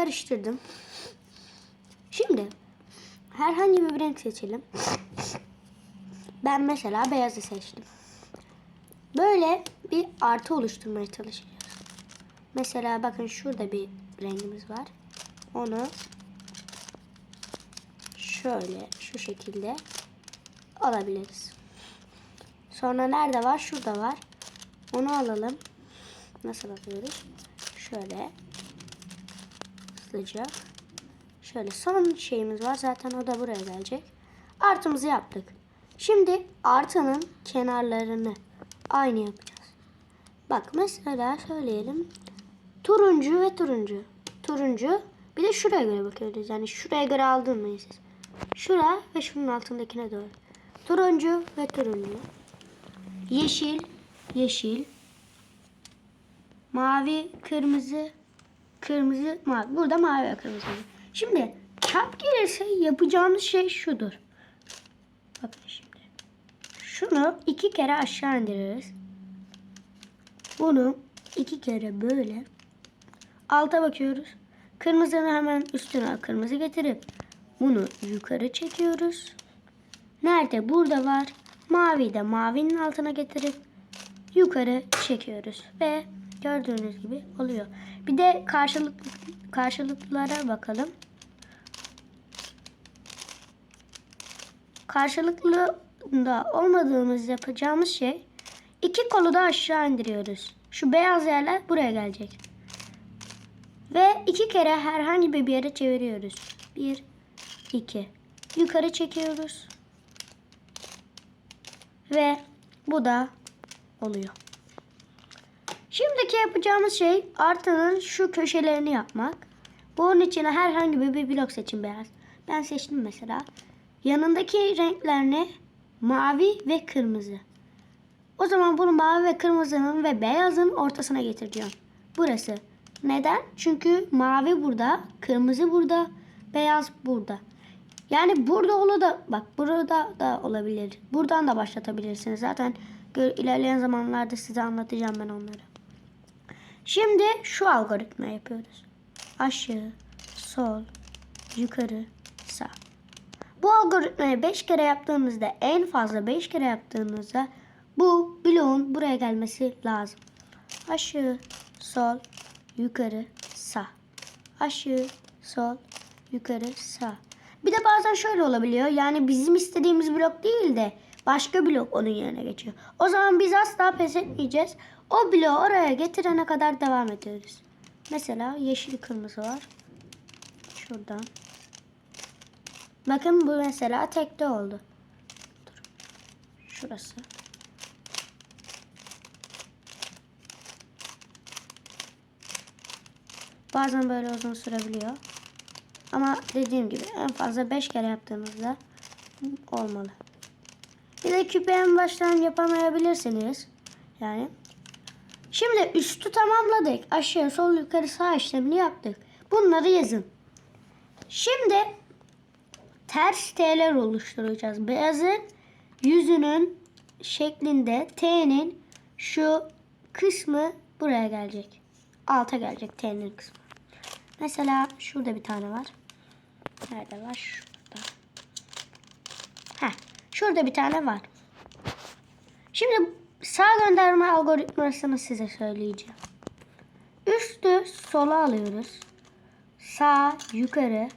karıştırdım. Şimdi herhangi bir renk seçelim. Ben mesela beyazı seçtim. Böyle bir artı oluşturmaya çalışacağız. Mesela bakın şurada bir rengimiz var. Onu şöyle şu şekilde alabiliriz. Sonra nerede var? Şurada var. Onu alalım. Nasıl alıyoruz? Şöyle hızlıca. Şöyle son şeyimiz var. Zaten o da buraya gelecek. Artımızı yaptık. Şimdi artının kenarlarını aynı yapacağız. Bak mesela söyleyelim. Turuncu ve turuncu. Turuncu. Bir de şuraya göre bakıyoruz. Yani şuraya göre aldırmayın siz. Şura ve şunun altındakine doğru. Turuncu ve turuncu. Yeşil, yeşil. Mavi, kırmızı, kırmızı, mavi. Burada mavi ve kırmızı. Şimdi çap gelirse yapacağımız şey şudur. Bakın şimdi. Şunu iki kere aşağı indiririz. Bunu iki kere böyle alta bakıyoruz. Kırmızının hemen üstüne kırmızı getirip bunu yukarı çekiyoruz. Nerede? Burada var. Mavi de mavinin altına getirip yukarı çekiyoruz ve gördüğünüz gibi oluyor. Bir de karşılıklı karşılıklılara bakalım. Karşılıklı da olmadığımız yapacağımız şey iki kolu da aşağı indiriyoruz. Şu beyaz yerler buraya gelecek. Ve iki kere herhangi bir yere çeviriyoruz. Bir, iki. Yukarı çekiyoruz. Ve bu da oluyor. Şimdiki yapacağımız şey artının şu köşelerini yapmak. Bunun içine herhangi bir, bir blok seçin beyaz. Ben seçtim mesela. Yanındaki renkler ne? Mavi ve kırmızı. O zaman bunu mavi ve kırmızının ve beyazın ortasına getireceğim. Burası. Neden? Çünkü mavi burada, kırmızı burada, beyaz burada. Yani burada olur da bak burada da olabilir. Buradan da başlatabilirsiniz. Zaten ilerleyen zamanlarda size anlatacağım ben onları. Şimdi şu algoritma yapıyoruz. Aşağı, sol, yukarı, sağ. Bu algoritmayı 5 kere yaptığınızda en fazla 5 kere yaptığınızda bu bloğun buraya gelmesi lazım. Aşağı, sol, yukarı, sağ. Aşağı, sol, yukarı, sağ. Bir de bazen şöyle olabiliyor. Yani bizim istediğimiz blok değil de başka blok onun yerine geçiyor. O zaman biz asla pes etmeyeceğiz. O bloğu oraya getirene kadar devam ediyoruz. Mesela yeşil kırmızı var. Şuradan. Bakın bu mesela tekte oldu. Dur. Şurası. Bazen böyle uzun sürebiliyor. Ama dediğim gibi en fazla 5 kere yaptığınızda olmalı. Bir de küpe en baştan yapamayabilirsiniz. Yani. Şimdi üstü tamamladık. Aşağı, sol, yukarı, sağ işlemini yaptık. Bunları yazın. Şimdi ters T'ler oluşturacağız. Beyazın yüzünün şeklinde T'nin şu kısmı buraya gelecek. Alta gelecek T'nin kısmı. Mesela şurada bir tane var. Nerede var? Şurada. Heh, şurada bir tane var. Şimdi sağ gönderme algoritmasını size söyleyeceğim. Üstü sola alıyoruz. Sağ yukarı,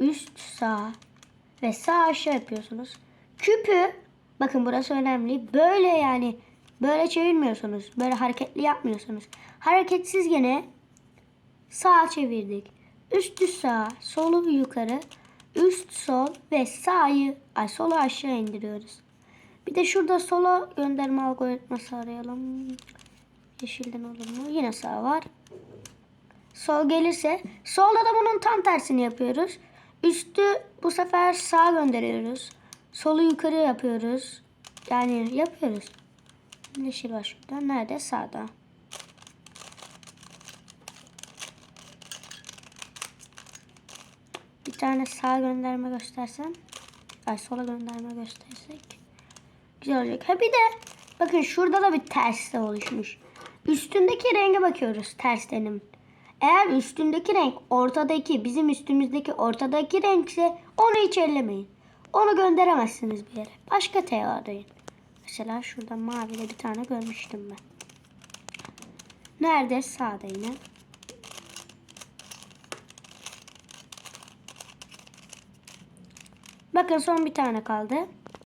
üst sağ ve sağ aşağı yapıyorsunuz. Küpü bakın burası önemli. Böyle yani böyle çevirmiyorsunuz. Böyle hareketli yapmıyorsunuz. Hareketsiz gene sağa çevirdik. Üstü sağ, solu yukarı, üst sol ve sağı ay solu aşağı indiriyoruz. Bir de şurada sola gönderme algoritması arayalım. Yeşilden olur mu? Yine sağ var. Sol gelirse solda da bunun tam tersini yapıyoruz. Üstü bu sefer sağa gönderiyoruz. Solu yukarı yapıyoruz. Yani yapıyoruz. Yeşil var şurada. Nerede? Sağda. Bir tane sağ gönderme göstersem. Ay sola gönderme göstersek. Güzel olacak. Ha bir de bakın şurada da bir ters de oluşmuş. Üstündeki renge bakıyoruz terstenin. Eğer üstündeki renk ortadaki bizim üstümüzdeki ortadaki renkse onu hiç ellemeyin. Onu gönderemezsiniz bir yere. Başka T arayın. Mesela şurada mavide bir tane görmüştüm ben. Nerede? Sağda yine. Bakın son bir tane kaldı.